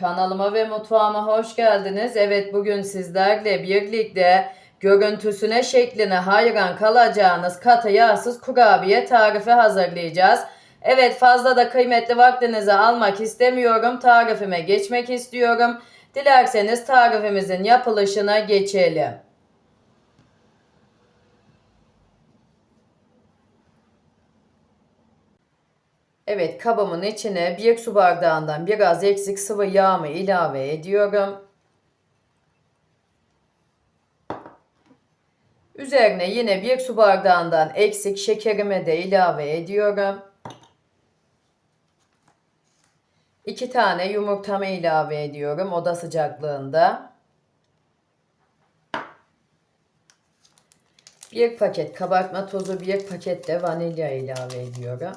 Kanalıma ve mutfağıma hoş geldiniz. Evet bugün sizlerle birlikte görüntüsüne şekline hayran kalacağınız katı yağsız kurabiye tarifi hazırlayacağız. Evet fazla da kıymetli vaktinizi almak istemiyorum. Tarifime geçmek istiyorum. Dilerseniz tarifimizin yapılışına geçelim. Evet kabımın içine bir su bardağından biraz eksik sıvı yağımı ilave ediyorum. Üzerine yine bir su bardağından eksik şekerimi de ilave ediyorum. İki tane yumurtamı ilave ediyorum oda sıcaklığında. Bir paket kabartma tozu, bir paket de vanilya ilave ediyorum.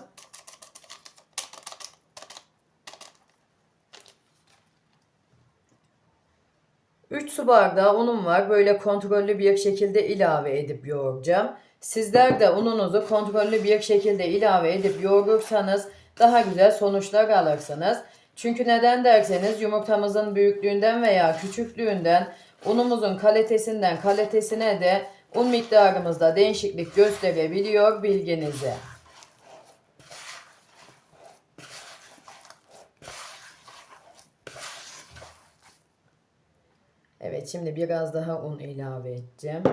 Su bardağı unum var. Böyle kontrollü bir şekilde ilave edip yoğuracağım. Sizler de ununuzu kontrollü bir şekilde ilave edip yoğurursanız daha güzel sonuçlar alırsınız. Çünkü neden derseniz yumurtamızın büyüklüğünden veya küçüklüğünden unumuzun kalitesinden kalitesine de un miktarımızda değişiklik gösterebiliyor bilginize. Evet şimdi biraz daha un ilave edeceğim.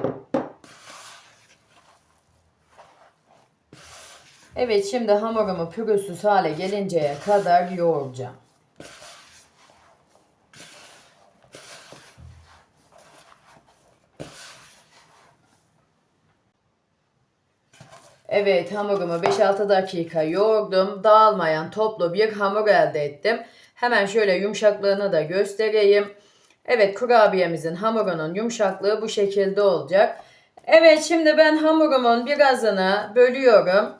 Evet şimdi hamurumu pürüzsüz hale gelinceye kadar yoğuracağım. Evet hamurumu 5-6 dakika yoğurdum. Dağılmayan toplu bir hamur elde ettim. Hemen şöyle yumuşaklığını da göstereyim. Evet kurabiyemizin hamurunun yumuşaklığı bu şekilde olacak. Evet şimdi ben hamurumun birazını bölüyorum.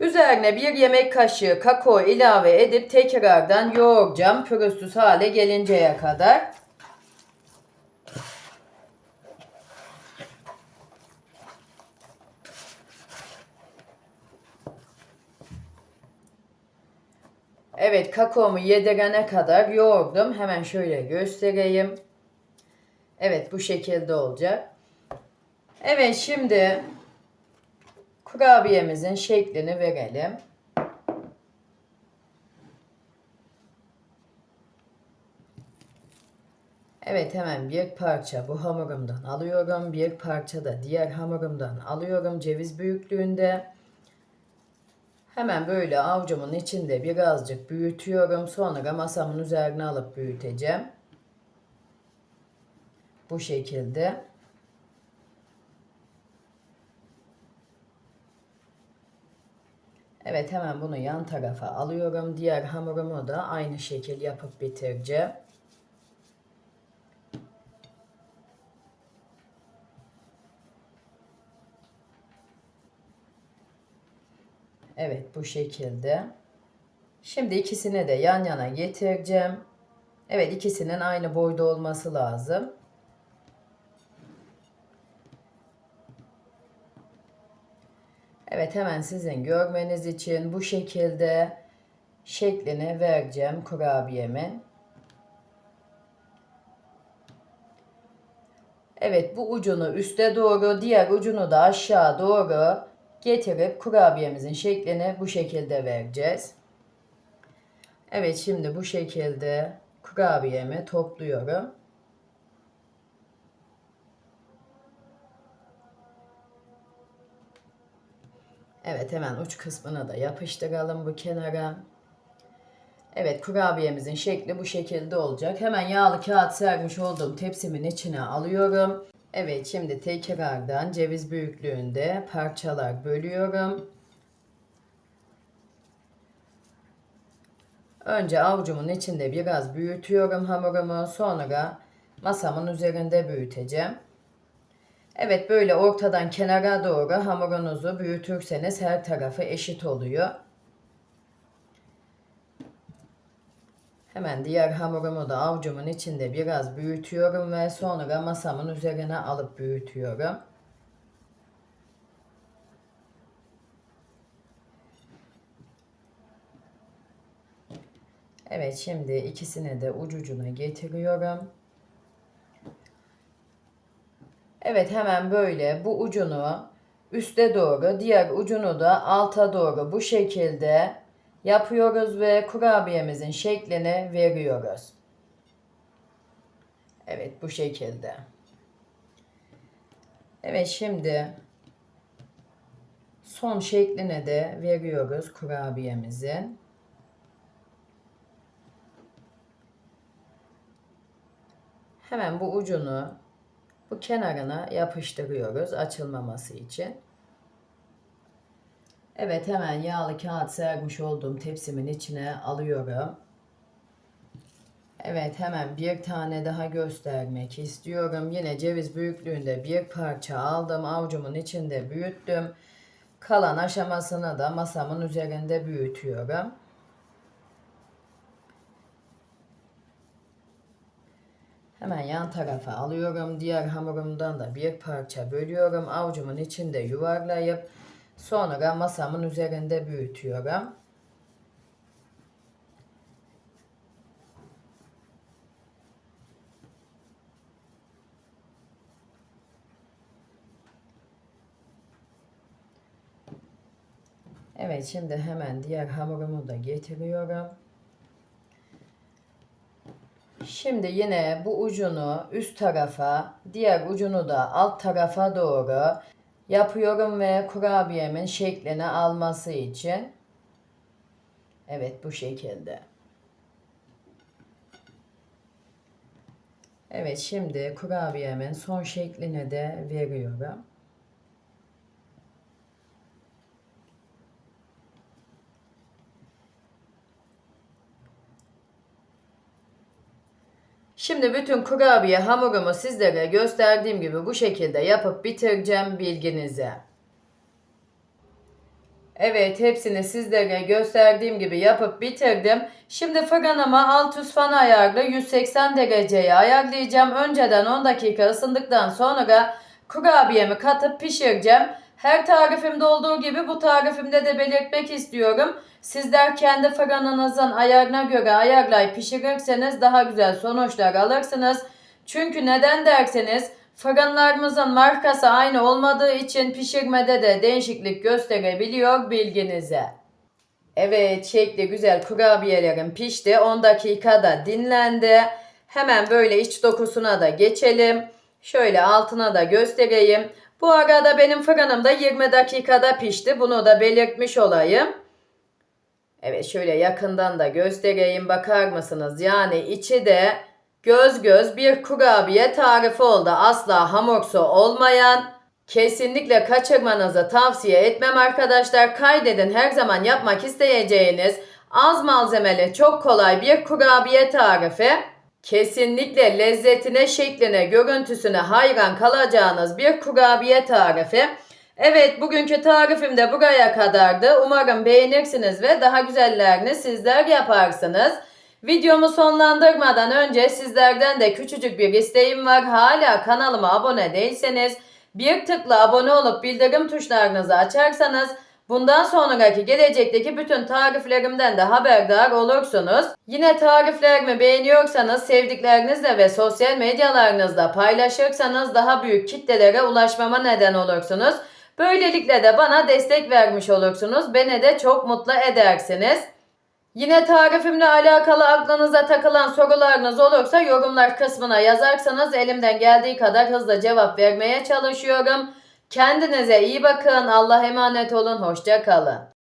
Üzerine bir yemek kaşığı kakao ilave edip tekrardan yoğuracağım pürüzsüz hale gelinceye kadar. Evet kakaomu yedirene kadar yoğurdum. Hemen şöyle göstereyim. Evet bu şekilde olacak. Evet şimdi kurabiyemizin şeklini verelim. Evet hemen bir parça bu hamurumdan alıyorum. Bir parça da diğer hamurumdan alıyorum ceviz büyüklüğünde. Hemen böyle avucumun içinde birazcık büyütüyorum. Sonra masamın üzerine alıp büyüteceğim. Bu şekilde. Evet hemen bunu yan tarafa alıyorum. Diğer hamurumu da aynı şekil yapıp bitireceğim. Evet bu şekilde. Şimdi ikisini de yan yana getireceğim. Evet ikisinin aynı boyda olması lazım. Evet hemen sizin görmeniz için bu şekilde şeklini vereceğim kurabiyemin. Evet bu ucunu üste doğru diğer ucunu da aşağı doğru getirip kurabiyemizin şeklini bu şekilde vereceğiz. Evet şimdi bu şekilde kurabiyemi topluyorum. Evet hemen uç kısmını da yapıştıralım bu kenara. Evet kurabiyemizin şekli bu şekilde olacak. Hemen yağlı kağıt sermiş olduğum tepsimin içine alıyorum. Evet şimdi tekrardan ceviz büyüklüğünde parçalar bölüyorum. Önce avucumun içinde biraz büyütüyorum hamurumu. Sonra masamın üzerinde büyüteceğim. Evet böyle ortadan kenara doğru hamurunuzu büyütürseniz her tarafı eşit oluyor. Hemen diğer hamurumu da avcumun içinde biraz büyütüyorum ve sonra masamın üzerine alıp büyütüyorum. Evet şimdi ikisini de ucucuna getiriyorum. Evet hemen böyle bu ucunu üste doğru diğer ucunu da alta doğru bu şekilde yapıyoruz ve kurabiyemizin şeklini veriyoruz. Evet bu şekilde. Evet şimdi son şeklini de veriyoruz kurabiyemizin. Hemen bu ucunu bu kenarına yapıştırıyoruz açılmaması için. Evet hemen yağlı kağıt sermiş olduğum tepsimin içine alıyorum. Evet hemen bir tane daha göstermek istiyorum. Yine ceviz büyüklüğünde bir parça aldım. Avucumun içinde büyüttüm. Kalan aşamasını da masamın üzerinde büyütüyorum. Hemen yan tarafa alıyorum. Diğer hamurumdan da bir parça bölüyorum. Avucumun içinde yuvarlayıp sonra masamın üzerinde büyütüyorum. Evet şimdi hemen diğer hamurumu da getiriyorum. Şimdi yine bu ucunu üst tarafa, diğer ucunu da alt tarafa doğru yapıyorum ve kurabiyemin şeklini alması için. Evet bu şekilde. Evet şimdi kurabiyemin son şeklini de veriyorum. Şimdi bütün kurabiye hamurumu sizlere gösterdiğim gibi bu şekilde yapıp bitireceğim bilginize. Evet hepsini sizlere gösterdiğim gibi yapıp bitirdim. Şimdi fırınımı alt üst fan ayarlı 180 dereceye ayarlayacağım. Önceden 10 dakika ısındıktan sonra kurabiyemi katıp pişireceğim. Her tarifimde olduğu gibi bu tarifimde de belirtmek istiyorum. Sizler kendi fırınınızın ayarına göre ayarlayıp pişirirseniz daha güzel sonuçlar alırsınız. Çünkü neden derseniz fırınlarımızın markası aynı olmadığı için pişirmede de değişiklik gösterebiliyor bilginize. Evet şekli güzel kurabiyelerim pişti. 10 dakikada dinlendi. Hemen böyle iç dokusuna da geçelim. Şöyle altına da göstereyim. Bu arada benim fırınım da 20 dakikada pişti. Bunu da belirtmiş olayım. Evet şöyle yakından da göstereyim bakar mısınız? Yani içi de göz göz bir kurabiye tarifi oldu. Asla hamursu olmayan. Kesinlikle kaçırmanızı tavsiye etmem arkadaşlar. Kaydedin her zaman yapmak isteyeceğiniz az malzemeli çok kolay bir kurabiye tarifi. Kesinlikle lezzetine, şekline, görüntüsüne hayran kalacağınız bir kurabiye tarifi. Evet bugünkü tarifim de buraya kadardı. Umarım beğenirsiniz ve daha güzellerini sizler yaparsınız. Videomu sonlandırmadan önce sizlerden de küçücük bir isteğim var. Hala kanalıma abone değilseniz bir tıkla abone olup bildirim tuşlarınızı açarsanız Bundan sonraki gelecekteki bütün tariflerimden de haberdar olursunuz. Yine tariflerimi beğeniyorsanız sevdiklerinizle ve sosyal medyalarınızda paylaşırsanız daha büyük kitlelere ulaşmama neden olursunuz. Böylelikle de bana destek vermiş olursunuz. Beni de çok mutlu edersiniz. Yine tarifimle alakalı aklınıza takılan sorularınız olursa yorumlar kısmına yazarsanız elimden geldiği kadar hızlı cevap vermeye çalışıyorum. Kendinize iyi bakın. Allah emanet olun. Hoşça kalın.